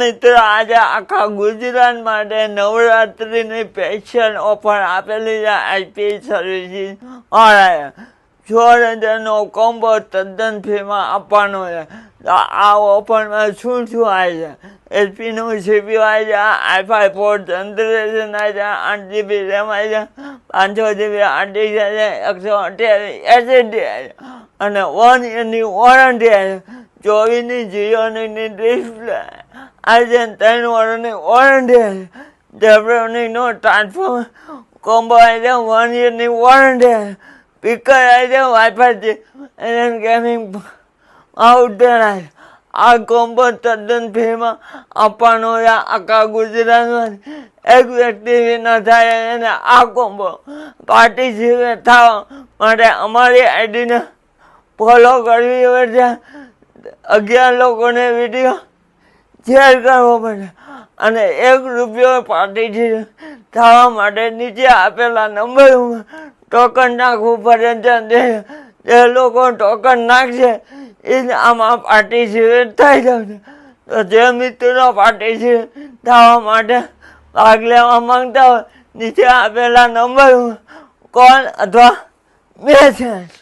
મિત્રો, આજે આખા ગુજરાત માટે નવરાત્રિની સ્પેશિયલ ઓફર આપેલી છે આઈપી સર્વિસીસ વાળાએ સોળ હજારનો કોમ્બો તદ્દન ફીમાં આપવાનો છે. તો આ ઓફરમાં શું શું આવે છે? એચપીનું સીપીયુ આવે છે આઈફાઈ ફોર જનરેશન આવે છે, આઠ જીબી રેમ આવે છે, પાંચસો જીબી ડિસ્ક છે, એકસો અઠ્યાવીસ એસએસડી આવે છે અને વન યરની વોરંટી આવે છે. ચોવીસની જીઓની ડિસ્પ્લે આજે ત્રણ વર્ષની વોરંટી ડેબ્રોનીનો ટ્રાન્સફોર્મ કોમ્બો છે વન યરની વોરંટી સ્પીકર આવે છે વાઈફાઈ અને ગેમિંગ આઉટડોર આવે આ કોમ્બો તદ્દન ફ્રીમાં આપવાનો આખા ગુજરાતમાં. એક વ્યક્તિ ન થાય અને આ કોમ્બો પાર્ટિસિપેટ થવા માટે અમારી આઈડીને ફોલો કરવી પડશે. અગિયાર લોકોને વીડિયો શેર કરવો પડે અને એક રૂપિયો પાર્ટીથી થવા માટે નીચે આપેલા નંબર ટોકન નાખવું પડે છે જે લોકો ટોકન નાખશે, એ જ આમાં પાર્ટિસિપેટ થઈ જશે તો જે મિત્રો પાર્ટિસિપેટ થવા માટે ભાગ લેવા માંગતા હોય, નીચે આપેલા નંબર કોલ અથવા મેસેજ